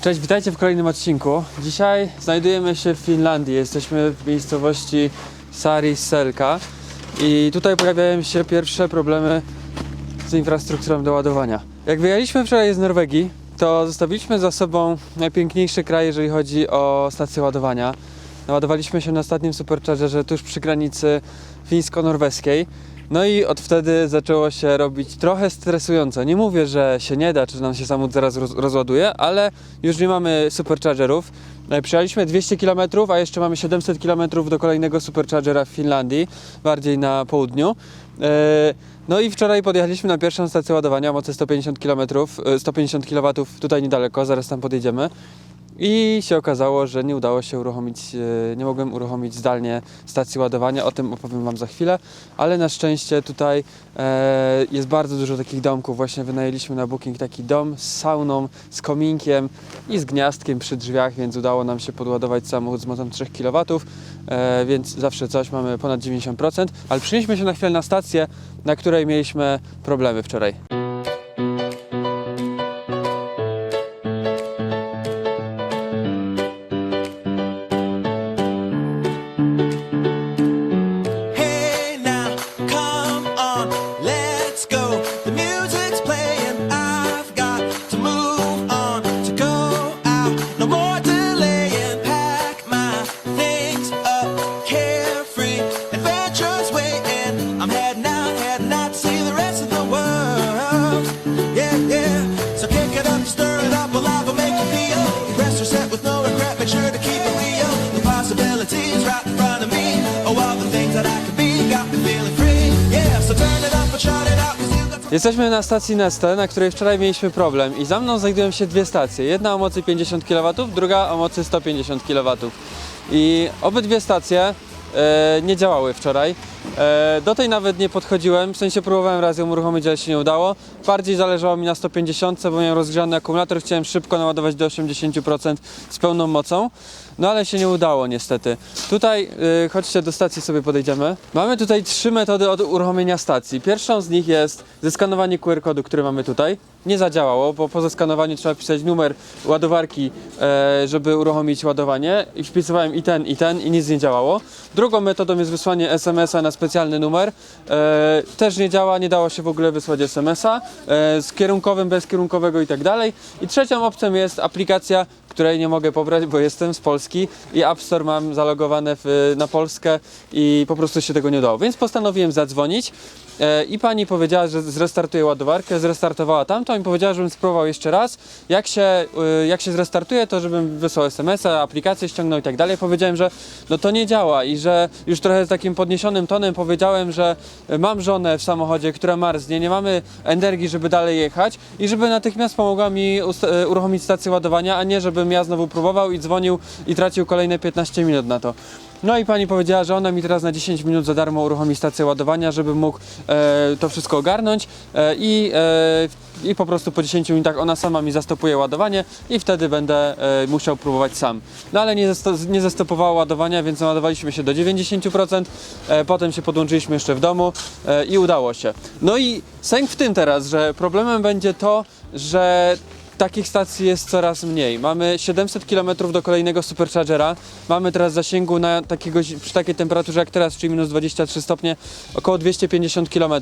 Cześć, witajcie w kolejnym odcinku. Dzisiaj znajdujemy się w Finlandii. Jesteśmy w miejscowości Sari Selka i tutaj pojawiają się pierwsze problemy z infrastrukturą do ładowania. Jak wyjechaliśmy wczoraj z Norwegii, to zostawiliśmy za sobą najpiękniejszy kraj, jeżeli chodzi o stację ładowania. Naładowaliśmy się na ostatnim superchargerze tuż przy granicy fińsko-norweskiej. No i od wtedy zaczęło się robić trochę stresująco. Nie mówię, że się nie da, czy nam się samochód zaraz roz- rozładuje, ale już nie mamy superchargerów. E, Przyjechaliśmy 200 km, a jeszcze mamy 700 km do kolejnego superchargera w Finlandii, bardziej na południu. E, No i wczoraj podjechaliśmy na pierwszą stację ładowania o mocy 150 km, e, 150 kW tutaj niedaleko, zaraz tam podjedziemy. I się okazało, że nie udało się uruchomić, e, nie mogłem uruchomić zdalnie stacji ładowania, o tym opowiem Wam za chwilę, ale na szczęście tutaj e, jest bardzo dużo takich domków, właśnie wynajęliśmy na booking taki dom z sauną, z kominkiem i z gniazdkiem przy drzwiach, więc udało nam się podładować samochód z mocą 3 kW, e, więc zawsze coś, mamy ponad 90%, ale przynieśmy się na chwilę na stację, na której mieliśmy problemy wczoraj. Jesteśmy na stacji Neste, na której wczoraj mieliśmy problem i za mną znajdują się dwie stacje. Jedna o mocy 50 kW, druga o mocy 150 kW. I obydwie stacje e, nie działały wczoraj. E, do tej nawet nie podchodziłem, w sensie próbowałem raz ją uruchomić, ale się nie udało. Bardziej zależało mi na 150, bo miałem rozgrzany akumulator, chciałem szybko naładować do 80% z pełną mocą. No ale się nie udało niestety. Tutaj, y, chodźcie do stacji sobie podejdziemy. Mamy tutaj trzy metody od uruchomienia stacji. Pierwszą z nich jest zeskanowanie QR kodu, który mamy tutaj. Nie zadziałało, bo po zeskanowaniu trzeba wpisać numer ładowarki, e, żeby uruchomić ładowanie. I wpisywałem i ten, i ten i nic nie działało. Drugą metodą jest wysłanie SMS-a na specjalny numer. E, też nie działa, nie dało się w ogóle wysłać SMS-a e, z kierunkowym, bez kierunkowego i tak dalej. I trzecią opcją jest aplikacja, której nie mogę pobrać, bo jestem z Polski i App Store mam zalogowane w, na Polskę i po prostu się tego nie udało. Więc postanowiłem zadzwonić i pani powiedziała, że zrestartuje ładowarkę, zrestartowała tamtą i powiedziała, żebym spróbował jeszcze raz. Jak się, e, jak się zrestartuje, to żebym wysłał SMS-a, aplikację ściągnął i tak dalej. Powiedziałem, że no to nie działa i że już trochę z takim podniesionym tonem powiedziałem, że mam żonę w samochodzie, która marznie, nie mamy energii, żeby dalej jechać i żeby natychmiast pomogła mi e, uruchomić stację ładowania, a nie żebym ja znowu próbował i dzwonił i tracił kolejne 15 minut na to. No i pani powiedziała, że ona mi teraz na 10 minut za darmo uruchomi stację ładowania, żebym mógł e, to wszystko ogarnąć e, i, e, i po prostu po 10 minutach ona sama mi zastopuje ładowanie i wtedy będę e, musiał próbować sam. No ale nie, zesto- nie zastopowała ładowania, więc naładowaliśmy się do 90%, e, potem się podłączyliśmy jeszcze w domu e, i udało się. No i sęk w tym teraz, że problemem będzie to, że Takich stacji jest coraz mniej. Mamy 700 km do kolejnego superchargera. Mamy teraz zasięgu na takiego, przy takiej temperaturze jak teraz, czyli minus 23 stopnie, około 250 km,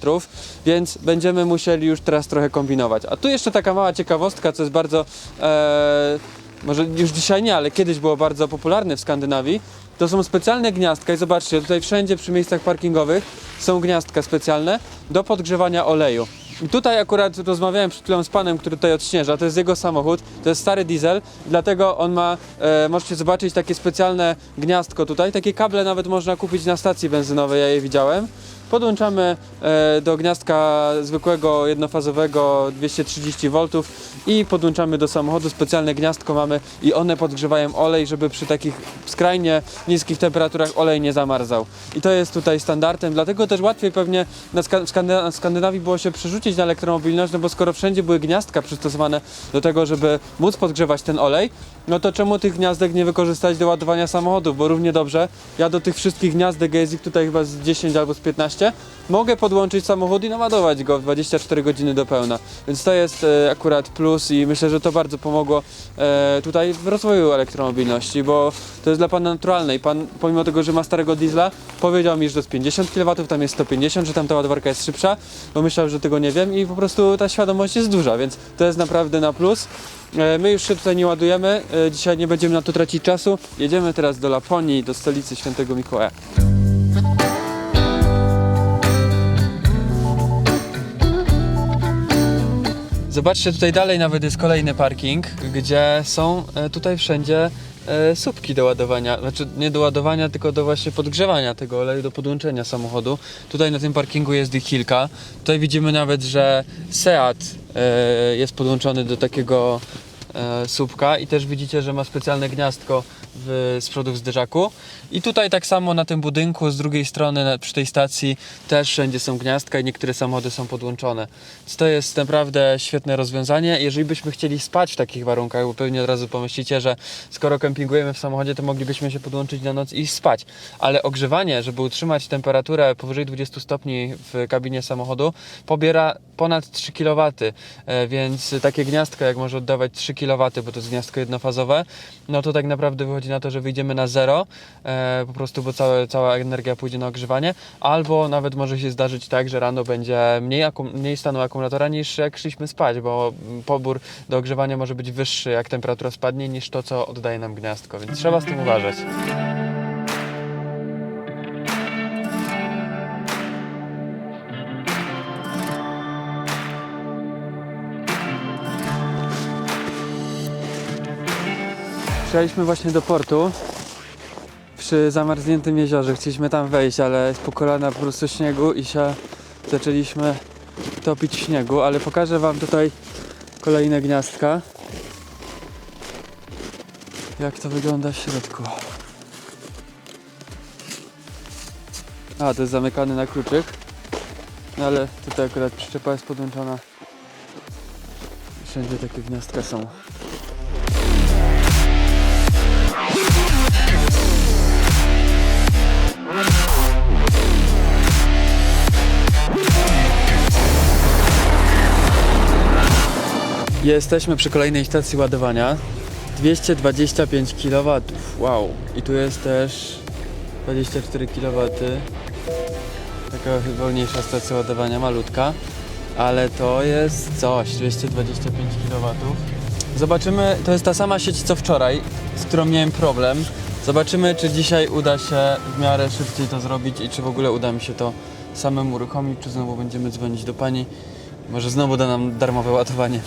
więc będziemy musieli już teraz trochę kombinować. A tu jeszcze taka mała ciekawostka, co jest bardzo, e, może już dzisiaj nie, ale kiedyś było bardzo popularne w Skandynawii. To są specjalne gniazdka i zobaczcie, tutaj wszędzie przy miejscach parkingowych są gniazdka specjalne do podgrzewania oleju. Tutaj akurat rozmawiałem przed chwilą z panem, który tutaj odśnieża, to jest jego samochód, to jest stary diesel, dlatego on ma, e, możecie zobaczyć takie specjalne gniazdko tutaj, takie kable nawet można kupić na stacji benzynowej, ja je widziałem. Podłączamy e, do gniazdka zwykłego jednofazowego 230 V i podłączamy do samochodu. Specjalne gniazdko mamy i one podgrzewają olej, żeby przy takich skrajnie niskich temperaturach olej nie zamarzał. I to jest tutaj standardem, dlatego też łatwiej pewnie na Skandynawii było się przerzucić na elektromobilność, no bo skoro wszędzie były gniazdka przystosowane do tego, żeby móc podgrzewać ten olej, no to czemu tych gniazdek nie wykorzystać do ładowania samochodów? Bo równie dobrze ja do tych wszystkich gniazdek jest ich tutaj chyba z 10 albo z 15 15, mogę podłączyć samochód i naładować go w 24 godziny do pełna. Więc to jest e, akurat plus i myślę, że to bardzo pomogło e, tutaj w rozwoju elektromobilności, bo to jest dla pana naturalne i pan pomimo tego, że ma starego diesla, powiedział mi, że to jest 50 kW, tam jest 150, że tam ta ładowarka jest szybsza, bo myślał, że tego nie wiem i po prostu ta świadomość jest duża, więc to jest naprawdę na plus. E, My już się tutaj nie ładujemy, dzisiaj nie będziemy na to tracić czasu. Jedziemy teraz do Laponii, do stolicy świętego Mikołaja. Zobaczcie, tutaj dalej nawet jest kolejny parking, gdzie są e, tutaj wszędzie e, słupki do ładowania. Znaczy nie do ładowania, tylko do właśnie podgrzewania tego oleju, do podłączenia samochodu. Tutaj na tym parkingu jest ich kilka. Tutaj widzimy nawet, że Seat e, jest podłączony do takiego słupka i też widzicie, że ma specjalne gniazdko z przodu w zderzaku. I tutaj tak samo na tym budynku z drugiej strony na, przy tej stacji też wszędzie są gniazdka i niektóre samochody są podłączone. Więc to jest naprawdę świetne rozwiązanie. Jeżeli byśmy chcieli spać w takich warunkach, bo pewnie od razu pomyślicie, że skoro kempingujemy w samochodzie, to moglibyśmy się podłączyć na noc i spać. Ale ogrzewanie, żeby utrzymać temperaturę powyżej 20 stopni w kabinie samochodu, pobiera ponad 3 kW, e, więc takie gniazdko, jak może oddawać 3 kW, bo to jest gniazdko jednofazowe, no to tak naprawdę wychodzi na to, że wyjdziemy na zero, e, po prostu, bo całe, cała energia pójdzie na ogrzewanie, albo nawet może się zdarzyć tak, że rano będzie mniej, mniej stanu akumulatora niż jak szliśmy spać, bo pobór do ogrzewania może być wyższy, jak temperatura spadnie, niż to, co oddaje nam gniazdko, więc trzeba z tym uważać. Przyjechaliśmy właśnie do portu przy zamarzniętym jeziorze. Chcieliśmy tam wejść, ale jest po kolana po prostu śniegu i się zaczęliśmy topić w śniegu, ale pokażę wam tutaj kolejne gniazdka. Jak to wygląda w środku. A, to jest zamykany na kluczyk. No ale tutaj akurat przyczepa jest podłączona. Wszędzie takie gniazdka są. Jesteśmy przy kolejnej stacji ładowania. 225 kW. Wow. I tu jest też 24 kW. Taka wolniejsza stacja ładowania, malutka. Ale to jest coś, 225 kW. Zobaczymy, to jest ta sama sieć co wczoraj, z którą miałem problem. Zobaczymy, czy dzisiaj uda się w miarę szybciej to zrobić i czy w ogóle uda mi się to samemu uruchomić, czy znowu będziemy dzwonić do pani. Może znowu da nam darmowe ładowanie.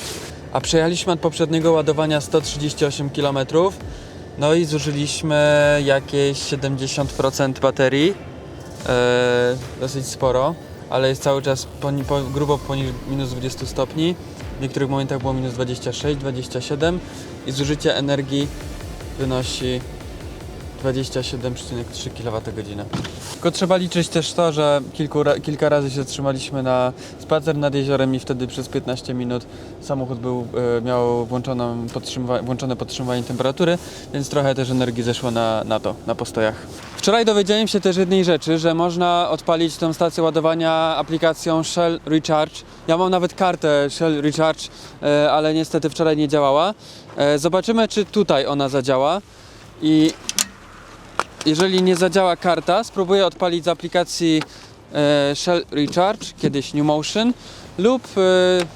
A przejechaliśmy od poprzedniego ładowania 138 km. No i zużyliśmy jakieś 70% baterii. E, dosyć sporo, ale jest cały czas po, grubo poniżej minus 20 stopni. W niektórych momentach było minus 26, 27 i zużycie energii wynosi 27,3 kWh. Tylko trzeba liczyć też to, że kilku, kilka razy się zatrzymaliśmy na spacer nad jeziorem i wtedy przez 15 minut samochód był, e, miał włączoną podtrzymywa- włączone podtrzymywanie temperatury, więc trochę też energii zeszło na, na to, na postojach. Wczoraj dowiedziałem się też jednej rzeczy, że można odpalić tą stację ładowania aplikacją Shell Recharge. Ja mam nawet kartę Shell Recharge, e, ale niestety wczoraj nie działała. E, Zobaczymy, czy tutaj ona zadziała. I jeżeli nie zadziała karta, spróbuję odpalić z aplikacji e, Shell Recharge, kiedyś New Motion, lub e,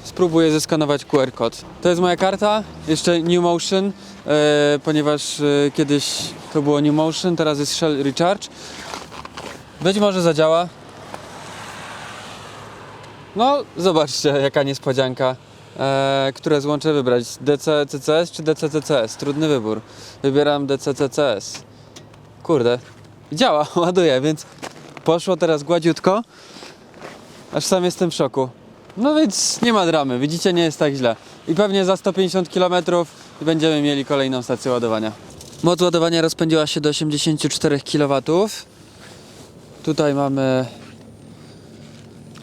spróbuję zeskanować QR kod. To jest moja karta, jeszcze New Motion, e, ponieważ e, kiedyś to było New Motion, teraz jest Shell Recharge. Być może zadziała. No, zobaczcie, jaka niespodzianka. E, które złącze wybrać? DC CCS czy DC CCS? Trudny wybór. Wybieram DC CCS. Kurde, działa, ładuje, więc poszło teraz gładziutko. Aż sam jestem w szoku. No więc nie ma dramy, widzicie, nie jest tak źle. I pewnie za 150 km będziemy mieli kolejną stację ładowania. Moc ładowania rozpędziła się do 84 kW. Tutaj mamy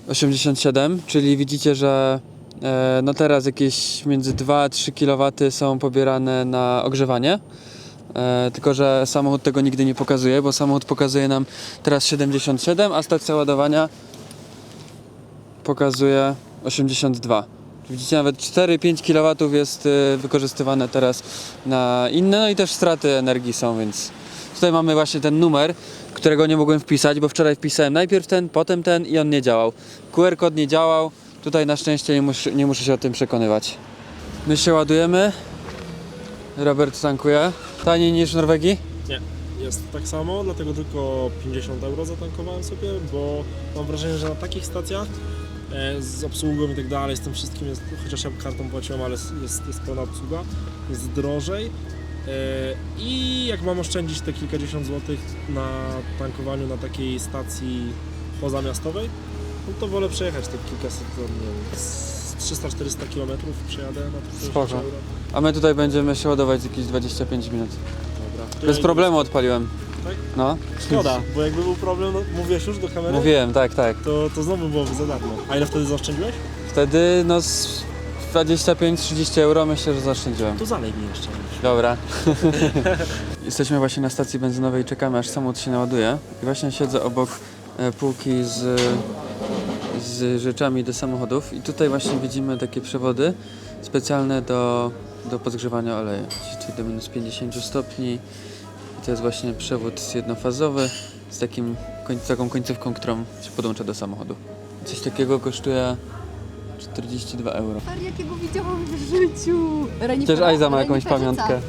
87, czyli widzicie, że e, no teraz jakieś między 2 a 3 kW są pobierane na ogrzewanie. E, tylko, że samochód tego nigdy nie pokazuje, bo samochód pokazuje nam teraz 77, a stacja ładowania pokazuje 82. Widzicie, nawet 4-5 kW jest y, wykorzystywane teraz na inne, no i też straty energii są, więc tutaj mamy właśnie ten numer, którego nie mogłem wpisać, bo wczoraj wpisałem najpierw ten, potem ten i on nie działał. QR kod nie działał, tutaj na szczęście nie, mus, nie muszę się o tym przekonywać. My się ładujemy. Robert tankuje. Taniej niż w Norwegii? Nie, jest tak samo, dlatego tylko 50 euro zatankowałem sobie, bo mam wrażenie, że na takich stacjach e, z obsługą i tak dalej, z tym wszystkim jest, chociaż ja kartą płaciłem, ale jest, jest, pełna obsługa, jest drożej. E, I jak mam oszczędzić te kilkadziesiąt złotych na tankowaniu na takiej stacji pozamiastowej, no to wolę przejechać te kilkaset, nie wiem, 300-400 km przejadę na to 50 Spoko. A my tutaj będziemy się ładować jakieś 25 minut. Dobra. Bez problemu odpaliłem. Tak? No, Szkoda, bo jakby był problem, no, mówiłeś już do kamery, mówiłem, tak, tak. to, to znowu byłoby za darmo. A ile wtedy zaoszczędziłeś? Wtedy no z 25-30 euro myślę, że zaoszczędziłem. To zalej mi jeszcze. Dobra. Jesteśmy właśnie na stacji benzynowej i czekamy aż samochód się naładuje. I właśnie siedzę obok e, półki z, z rzeczami do samochodów. I tutaj właśnie widzimy takie przewody specjalne do, do podgrzewania oleju. Czyli do minus 50 stopni. I to jest właśnie przewód jednofazowy z takim, taką końcówką, którą się podłącza do samochodu. Coś takiego kosztuje 42 euro. Stary, jakiego widziałam w życiu. Renifer, Chociaż Aiza ma jakąś pamiątkę.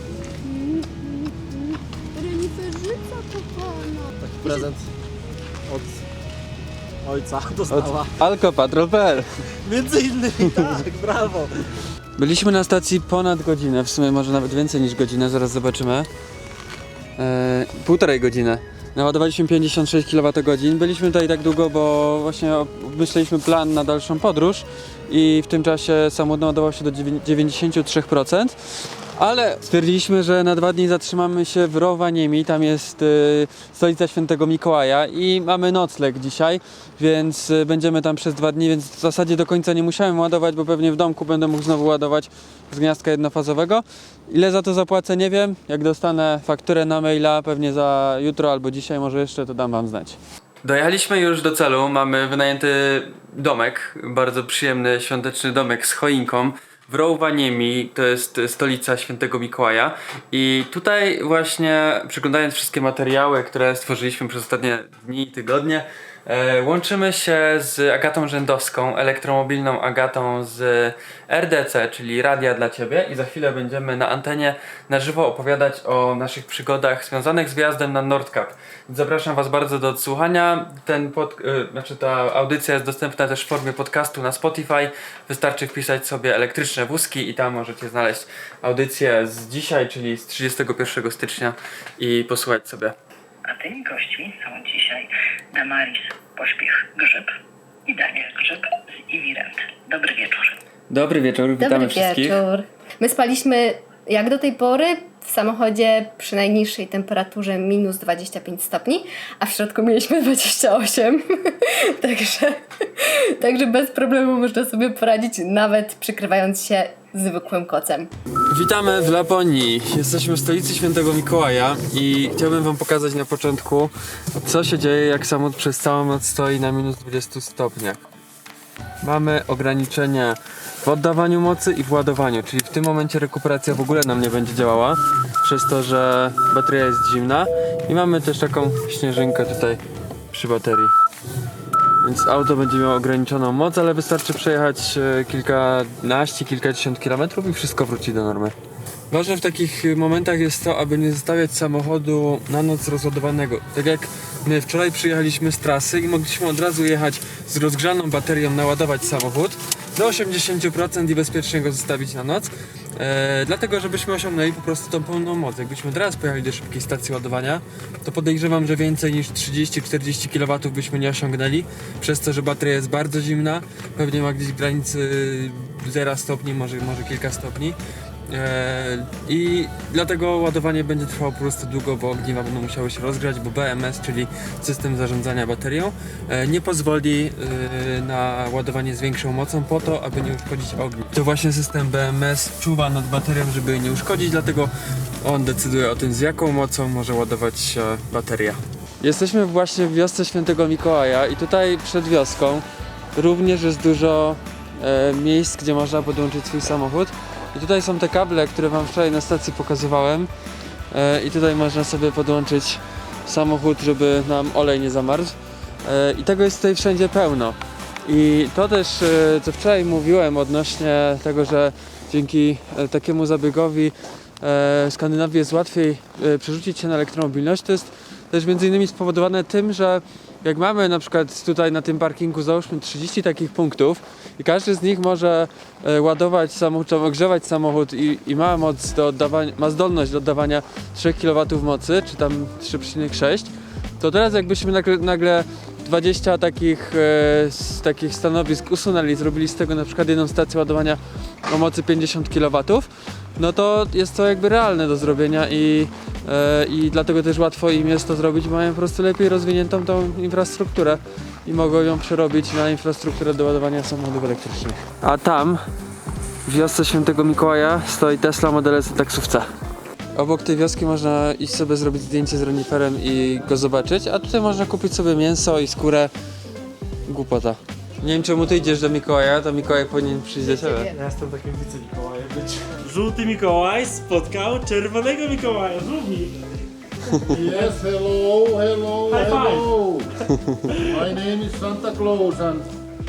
Reniferzyca kochana. Taki prezent od ojca dostała. Alkopatrol.pl Między innymi, tak, brawo. Byliśmy na stacji ponad godzinę, w sumie może nawet więcej niż godzinę, zaraz zobaczymy. Eee, półtorej godziny. Naładowaliśmy 56 kWh. Byliśmy tutaj tak długo, bo właśnie myśleliśmy plan na dalszą podróż i w tym czasie samochód naładował się do dziewię- 93%. Ale stwierdziliśmy, że na dwa dni zatrzymamy się w Rowaniemi, tam jest y, stolica świętego Mikołaja i mamy nocleg dzisiaj, więc y, będziemy tam przez dwa dni, więc w zasadzie do końca nie musiałem ładować, bo pewnie w domku będę mógł znowu ładować z gniazdka jednofazowego. Ile za to zapłacę nie wiem, jak dostanę fakturę na maila, pewnie za jutro albo dzisiaj może jeszcze, to dam wam znać. Dojechaliśmy już do celu, mamy wynajęty domek, bardzo przyjemny świąteczny domek z choinką w Rouwaniemi, to jest stolica świętego Mikołaja. I tutaj właśnie przeglądając wszystkie materiały, które stworzyliśmy przez ostatnie dni i tygodnie, łączymy się z Agatą Rzędowską, elektromobilną Agatą z RDC, czyli Radia dla Ciebie i za chwilę będziemy na antenie na żywo opowiadać o naszych przygodach związanych z wjazdem na Nordkap. Zapraszam Was bardzo do odsłuchania. Ten pod, y, znaczy ta audycja jest dostępna też w formie podcastu na Spotify. Wystarczy wpisać sobie elektryczne wózki i tam możecie znaleźć audycję z dzisiaj, czyli z 31 stycznia i posłuchać sobie. A tymi gośćmi są dzisiaj Damaris Pośpiech-Grzyb i Daniel Grzyb z Iwirent. Dobry wieczór. Dobry wieczór, witamy Dobry wszystkich. wieczór. My spaliśmy jak do tej pory w samochodzie przy najniższej temperaturze minus 25 stopni, a w środku mieliśmy 28. także, także bez problemu można sobie poradzić, nawet przykrywając się zwykłym kocem. Witamy w Laponii. Jesteśmy w stolicy Świętego Mikołaja i chciałbym wam pokazać na początku, co się dzieje, jak samochód przez całą noc stoi na minus 20 stopniach. Mamy ograniczenia w oddawaniu mocy i w ładowaniu, czyli w tym momencie rekuperacja w ogóle nam nie będzie działała, przez to, że bateria jest zimna i mamy też taką śnieżynkę tutaj przy baterii. Więc auto będzie miało ograniczoną moc, ale wystarczy przejechać e, kilkanaście, kilkadziesiąt kilometrów i wszystko wróci do normy. Ważne w takich momentach jest to, aby nie zostawiać samochodu na noc rozładowanego. Tak jak my wczoraj przyjechaliśmy z trasy i mogliśmy od razu jechać z rozgrzaną baterią, naładować samochód do 80% i bezpiecznie go zostawić na noc. E, dlatego, żebyśmy osiągnęli po prostu tą pełną moc. Jakbyśmy teraz pojechali do szybkiej stacji ładowania, to podejrzewam, że więcej niż 30-40 kW byśmy nie osiągnęli, przez to, że bateria jest bardzo zimna, pewnie ma gdzieś granicy 0 stopni, może, może kilka stopni. E, I dlatego ładowanie będzie trwało po prostu długo, bo ogniwa będą musiały się rozgrzać, bo BMS, czyli system zarządzania baterią, e, nie pozwoli e, na ładowanie z większą mocą po to, aby nie uszkodzić ognia. To właśnie system BMS czuwa nad baterią, żeby jej nie uszkodzić, dlatego On decyduje o tym, z jaką mocą może ładować się bateria. Jesteśmy właśnie w wiosce Świętego Mikołaja i tutaj przed wioską również jest dużo miejsc, gdzie można podłączyć swój samochód. I tutaj są te kable, które Wam wczoraj na stacji pokazywałem. E, I tutaj można sobie podłączyć samochód, żeby nam olej nie zamarzł. E, I tego jest tutaj wszędzie pełno. I to też, e, co wczoraj mówiłem odnośnie tego, że dzięki takiemu zabiegowi Skandynawii jest łatwiej przerzucić się na elektromobilność, to jest też między innymi spowodowane tym, że jak mamy na przykład tutaj na tym parkingu załóżmy 30 takich punktów i każdy z nich może e, ładować samochód, ogrzewać samochód i, i ma moc do oddawania, ma zdolność do oddawania 3 kW mocy, czy tam 3,6, to teraz jakbyśmy nagle, nagle 20 takich, e, takich stanowisk usunęli, zrobili z tego na przykład jedną stację ładowania o mocy 50 kW, no to jest to jakby realne do zrobienia i, e, i dlatego też łatwo im jest to zrobić, bo mają po prostu lepiej rozwiniętą tą infrastrukturę i mogą ją przerobić na infrastrukturę do ładowania samochodów elektrycznych. A tam w wiosce Świętego Mikołaja stoi Tesla Model S taksówce. Obok tej wioski można iść sobie zrobić zdjęcie z reniferem i go zobaczyć, a tutaj można kupić sobie mięso i skórę. Głupota. Nie wiem czemu ty idziesz do Mikołaja, to Mikołaj powinien przyjść do ciebie. Ja jestem takim wice Mikołajem być. Żółty Mikołaj spotkał czerwonego Mikołaja. Żółwi. Yes, hello, hello, High five. hello. My name is Santa Claus and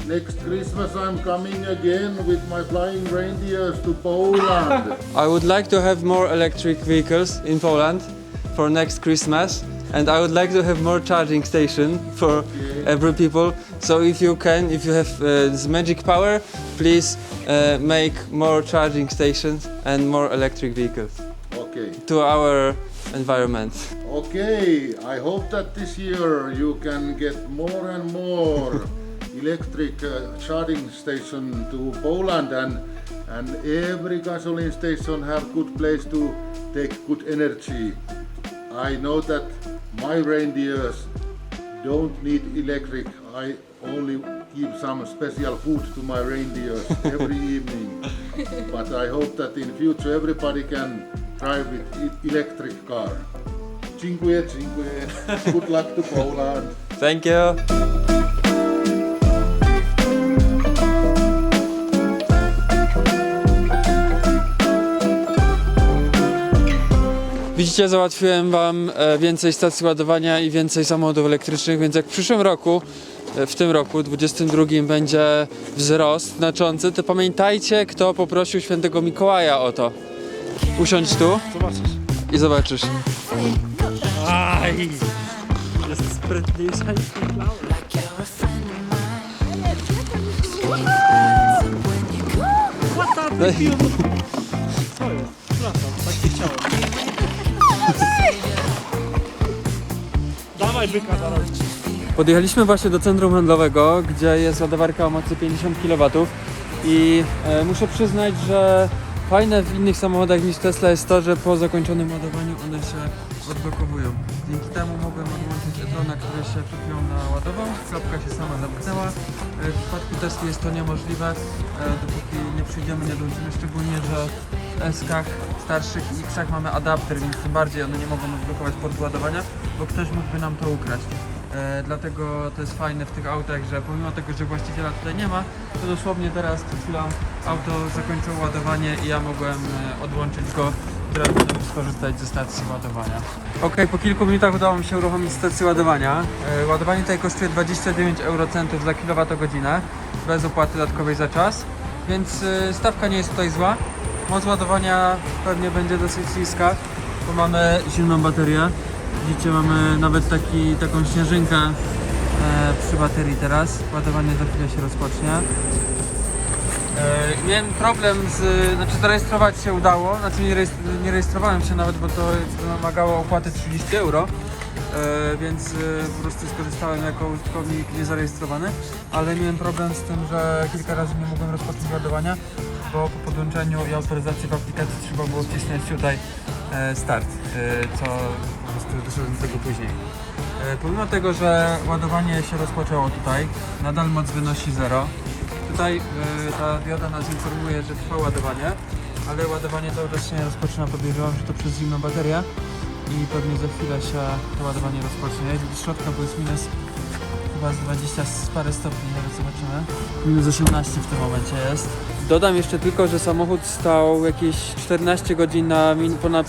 next Christmas I'm coming again with my flying reindeers to Poland. I would like to have more electric vehicles in Poland for next Christmas and I would like to have more charging station for every people. So if you can, if you have uh, this magic power, please uh, make more charging stations and more electric vehicles Okay. to our environment. Okay, I hope that this year you can get more and more electric uh, charging station to Poland and and every gasoline station have good place to take good energy. I know that my reindeers don't need electric. I only give some special food to my reindeers every evening. But I hope that in future everybody can drive with electric car. Dziękuję, dziękuję. Good luck to Poland. Thank you. Widzicie, załatwiłem Wam e, więcej stacji ładowania i więcej samochodów elektrycznych, więc jak w przyszłym roku, e, w tym roku, 22, będzie wzrost znaczący, to pamiętajcie, kto poprosił świętego Mikołaja o to. Usiądź tu Zobaczysz. i zobaczysz. Aj! Jest sprytniejsza niż myślałem. What? Dawaj byka za rąk. Podjechaliśmy właśnie do centrum handlowego, gdzie jest ładowarka o mocy 50 kW i e, muszę przyznać, że fajne w innych samochodach niż Tesla jest to, że po zakończonym ładowaniu one się odblokowują. Dzięki temu mogłem odłączyć etrona, który się przed chwilą naładował, klapka się sama zamknęła. E, W przypadku Tesla jest to niemożliwe, e, dopóki nie przyjdziemy, nie dołączymy, szczególnie, że S-kach starszych i X-ach mamy adapter, więc tym bardziej one nie mogą odblokować portu ładowania, bo ktoś mógłby nam to ukraść. E, dlatego to jest fajne w tych autach, że pomimo tego, że właściciela tutaj nie ma, to dosłownie teraz przed chwilą auto zakończyło ładowanie i ja mogłem e, odłączyć go teraz możemy skorzystać ze stacji ładowania. Ok, po kilku minutach udało mi się uruchomić stację ładowania. E, ładowanie tutaj kosztuje 29 eurocentów za kilowatogodzinę, bez opłaty dodatkowej za czas, więc e, stawka nie jest tutaj zła. Moc ładowania pewnie będzie dosyć niska, bo mamy zimną baterię. Widzicie, mamy nawet taki, taką śnieżynkę e, przy baterii teraz. Ładowanie za chwilę się rozpocznie. E, miałem problem z, znaczy zarejestrować się udało, znaczy nie, nie rejestrowałem się nawet, bo to wymagało opłaty 30 euro. E, więc e, po prostu skorzystałem jako użytkownik niezarejestrowany, ale miałem problem z tym, że kilka razy nie mogłem rozpocząć ładowania, bo po podłączeniu i autoryzacji w aplikacji trzeba było wcisnąć tutaj e, start, e, co doszedłem do tego później. E, pomimo tego, że ładowanie się rozpoczęło tutaj, nadal moc wynosi 0. Tutaj ta dioda nas informuje, że trwa ładowanie. ale ładowanie cały czas się nie rozpoczyna. Podejrzewam, że to przez zimną baterię i pewnie za chwilę się to ładowanie rozpocznie. Z środka bo jest minus chyba z 20 z parę stopni, nawet zobaczymy. Minus 18 w tym momencie jest. Dodam jeszcze tylko, że samochód stał jakieś 14 godzin na min, ponad,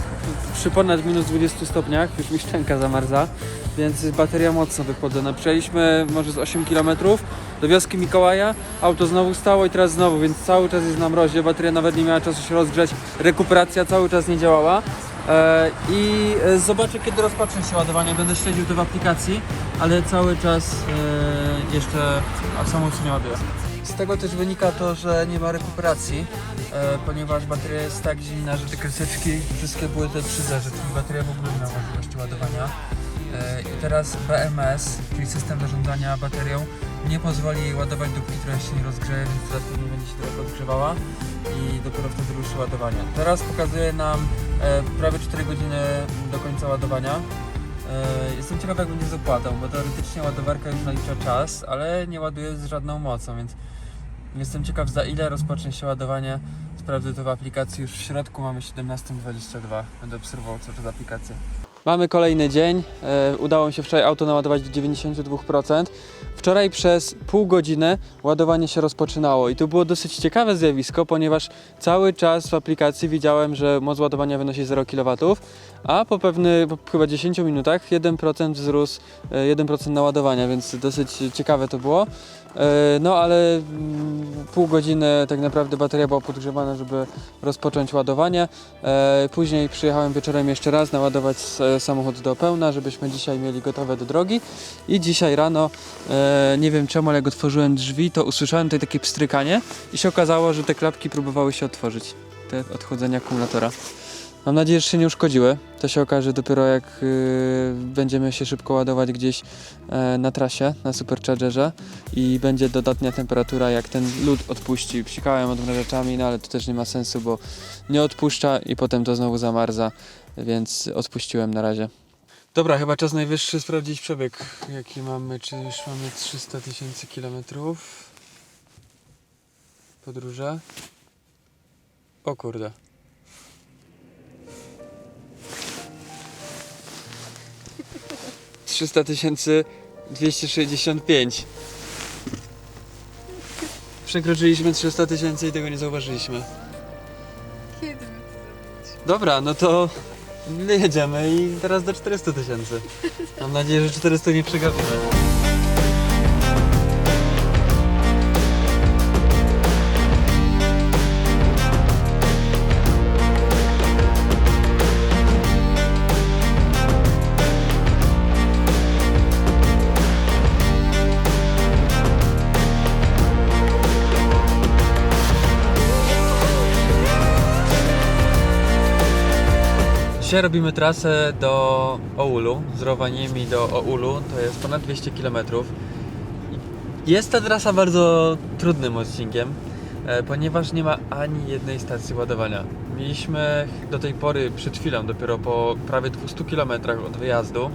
przy ponad minus 20 stopniach, już mi szczęka zamarza, więc bateria mocno wychłodzona. Przejechaliśmy może z 8 km do wioski Mikołaja, auto znowu stało i teraz znowu, więc cały czas jest na mrozie, bateria nawet nie miała czasu się rozgrzać, rekuperacja cały czas nie działała. E, I e, zobaczę kiedy rozpocznie się ładowanie, będę śledził to w aplikacji, ale cały czas e, jeszcze samochód się nie ładuje. Z tego też wynika to, że nie ma rekuperacji, e, ponieważ bateria jest tak zimna, że te kreseczki wszystkie były te 3D, że tu bateria w ogóle nie ma możliwości ładowania. E, I teraz BMS, czyli system zarządzania baterią, nie pozwoli jej ładować dopóki trochę się nie rozgrzeje, więc teraz pewnie będzie się trochę podgrzewała i dopiero wtedy ruszy ładowanie. Teraz pokazuje nam e, prawie 4 godziny do końca ładowania. E, Jestem ciekaw jak będzie z opłatą, bo teoretycznie ładowarka już nalicza czas, ale nie ładuje z żadną mocą, więc jestem ciekaw za ile rozpocznie się ładowanie. Sprawdzę to w aplikacji już w środku, mamy 17.22. Będę obserwował co to za aplikację. Mamy kolejny dzień. E, udało mi się wczoraj auto naładować do 92%. Wczoraj przez pół godziny ładowanie się rozpoczynało i to było dosyć ciekawe zjawisko, ponieważ cały czas w aplikacji widziałem, że moc ładowania wynosi 0 kW, a po pewny, po chyba 10 minutach 1% wzrósł, e, 1% naładowania, więc dosyć ciekawe to było. E, No ale mm, pół godziny tak naprawdę bateria była podgrzewana, żeby rozpocząć ładowanie. E, Później przyjechałem wieczorem jeszcze raz naładować e, samochód do pełna, żebyśmy dzisiaj mieli gotowe do drogi. I dzisiaj rano, e, nie wiem czemu, ale jak otworzyłem drzwi, to usłyszałem tutaj takie pstrykanie i się okazało, że te klapki próbowały się otworzyć. Te odchodzenia akumulatora. Mam nadzieję, że się nie uszkodziły. To się okaże dopiero jak y, będziemy się szybko ładować gdzieś e, na trasie, na superchargerze i będzie dodatnia temperatura, jak ten lód odpuści. Psikałem odmrażaczami, no ale to też nie ma sensu, bo nie odpuszcza i potem to znowu zamarza, więc odpuściłem na razie. Dobra, chyba czas najwyższy sprawdzić przebieg, jaki mamy. Czy już mamy 300 tysięcy kilometrów? Podróże? O kurde. Trzysta tysięcy dwieście sześćdziesiąt pięć. Przekroczyliśmy 300 tysięcy i tego nie zauważyliśmy. Kiedy? Dobra, no to jedziemy i teraz do 400 tysięcy. Mam nadzieję, że 400 nie przegapimy. Dzisiaj robimy trasę do Oulu, z Rowaniemi do Oulu, to jest ponad 200 km. Jest ta trasa bardzo trudnym odcinkiem, e, ponieważ nie ma ani jednej stacji ładowania. Mieliśmy do tej pory, przed chwilą, dopiero po prawie 200 km od wyjazdu,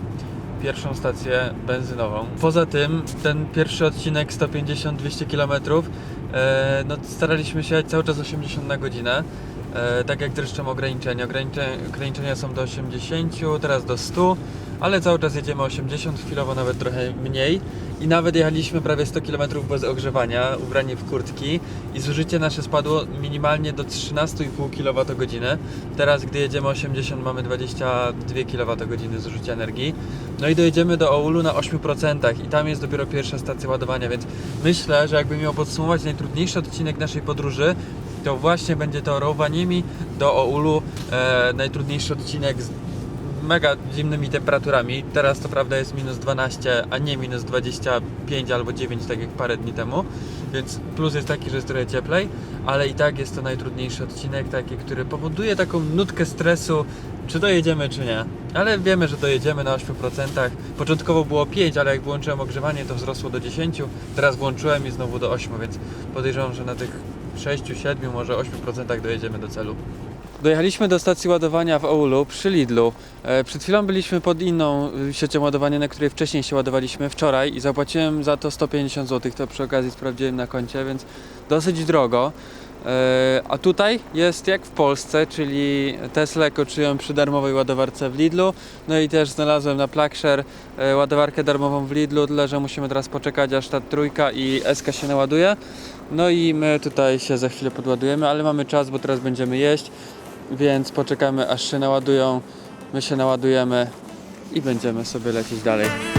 pierwszą stację benzynową. Poza tym, ten pierwszy odcinek 150-200 km, e, no staraliśmy się jechać cały czas 80 na godzinę. E, tak jak zresztą ograniczenia. Ograniczenia, są do 80, teraz do 100, ale cały czas jedziemy 80, chwilowo nawet trochę mniej. I nawet jechaliśmy prawie 100 km bez ogrzewania, ubrani w kurtki i zużycie nasze spadło minimalnie do 13,5 kWh. Teraz, gdy jedziemy 80, mamy 22 kWh zużycia energii. No i dojedziemy do Oulu na 8% i tam jest dopiero pierwsza stacja ładowania, więc myślę, że jakby miał podsumować najtrudniejszy odcinek naszej podróży, to właśnie będzie to Rowanimi do Oulu, e, najtrudniejszy odcinek z mega zimnymi temperaturami. Teraz to prawda jest minus 12, a nie minus 25 albo 9, tak jak parę dni temu. Więc plus jest taki, że jest trochę cieplej, ale i tak jest to najtrudniejszy odcinek, taki, który powoduje taką nutkę stresu, czy dojedziemy, czy nie. Ale wiemy, że dojedziemy na 8%. Początkowo było 5, ale jak włączyłem ogrzewanie, to wzrosło do 10. Teraz włączyłem i znowu do 8, więc podejrzewam, że na tych 6, 7, może 8% dojedziemy do celu. Dojechaliśmy do stacji ładowania w Oulu przy Lidlu. E, Przed chwilą byliśmy pod inną y, siecią ładowania, na której wcześniej się ładowaliśmy wczoraj i zapłaciłem za to 150 zł. To przy okazji sprawdziłem na koncie, więc dosyć drogo. E, A tutaj jest jak w Polsce, czyli Tesla koczyłem przy darmowej ładowarce w Lidlu. No i też znalazłem na Plugshare ładowarkę darmową w Lidlu, tyle że musimy teraz poczekać aż ta trójka i SK się naładuje. No i my tutaj się za chwilę podładujemy, ale mamy czas, bo teraz będziemy jeść, więc poczekamy aż się naładują. My się naładujemy i będziemy sobie lecieć dalej.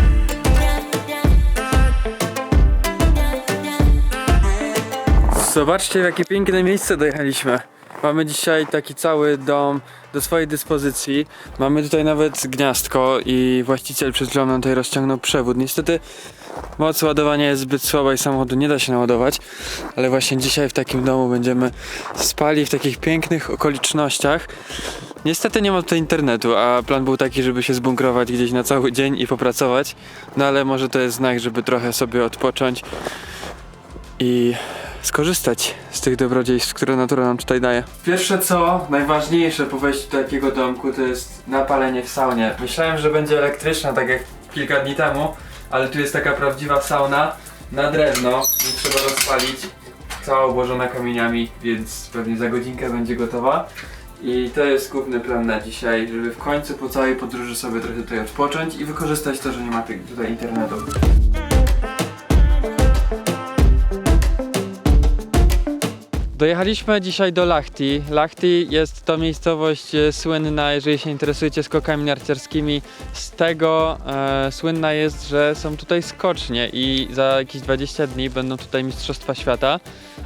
Zobaczcie w jakie piękne miejsce dojechaliśmy. Mamy dzisiaj taki cały dom do swojej dyspozycji. Mamy tutaj nawet gniazdko i właściciel przed chwilą nam tutaj rozciągnął przewód. Niestety moc ładowania jest zbyt słaba i samochodu nie da się naładować, ale właśnie dzisiaj w takim domu będziemy spali w takich pięknych okolicznościach. Niestety nie ma tutaj internetu, a plan był taki, żeby się zbunkrować gdzieś na cały dzień i popracować. No ale może to jest znak, żeby trochę sobie odpocząć i skorzystać z tych dobrodziejstw, które natura nam tutaj daje. Pierwsze co, najważniejsze po wejściu do takiego domku to jest napalenie w saunie. Myślałem, że będzie elektryczna, tak jak kilka dni temu, ale tu jest taka prawdziwa sauna na drewno i trzeba rozpalić. Cała obłożona kamieniami, więc pewnie za godzinkę będzie gotowa. I to jest główny plan na dzisiaj, żeby w końcu po całej podróży sobie trochę tutaj odpocząć i wykorzystać to, że nie ma tutaj internetu. Dojechaliśmy dzisiaj do Lahti. Lahti jest to miejscowość e, słynna, jeżeli się interesujecie skokami narciarskimi. Z tego e, słynna jest, że są tutaj skocznie i za jakieś 20 dni będą tutaj Mistrzostwa Świata.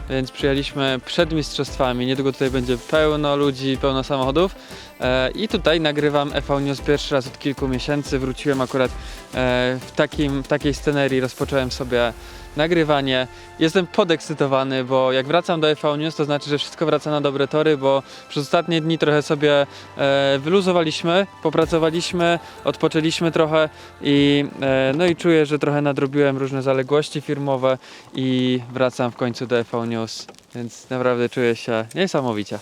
Więc przyjechaliśmy przed mistrzostwami. Niedługo tutaj będzie pełno ludzi, pełno samochodów. E, I tutaj nagrywam EV News pierwszy raz od kilku miesięcy. Wróciłem akurat e, w, takim, w takiej scenerii, rozpocząłem sobie nagrywanie. Jestem podekscytowany, bo jak wracam do EV News, to znaczy, że wszystko wraca na dobre tory, bo przez ostatnie dni trochę sobie e, wyluzowaliśmy, popracowaliśmy, odpoczęliśmy trochę i e, no i czuję, że trochę nadrobiłem różne zaległości firmowe i wracam w końcu do EV News, więc naprawdę czuję się niesamowicie.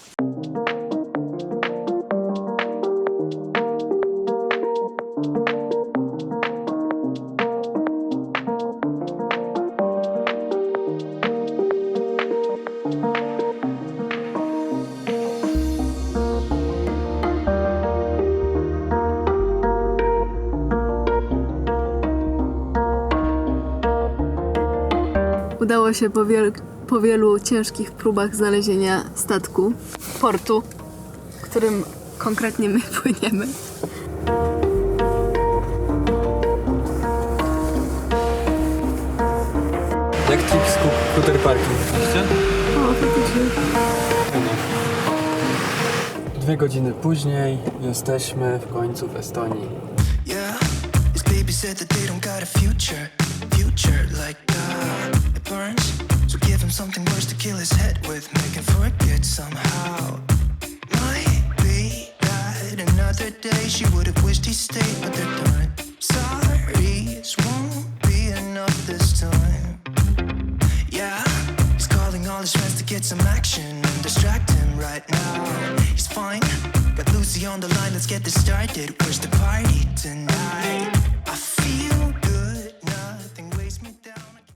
Się po, wiel- po wielu ciężkich próbach znalezienia statku, portu, którym konkretnie my płyniemy. Jak trip z Kuter Parkiem, widzicie? O, faktycznie. Dwie godziny później jesteśmy w końcu w Estonii. Yeah, his baby said that they don't got a future, future like uh, it burns. Something worse to kill his head with, him forget somehow. Might be that another day she would have wished he stayed, but they're done. Sorry's won't be enough this time. Yeah, he's calling all his friends to get some action and distract him right now. He's fine. Got Lucy on the line, let's get this started. Where's the party tonight?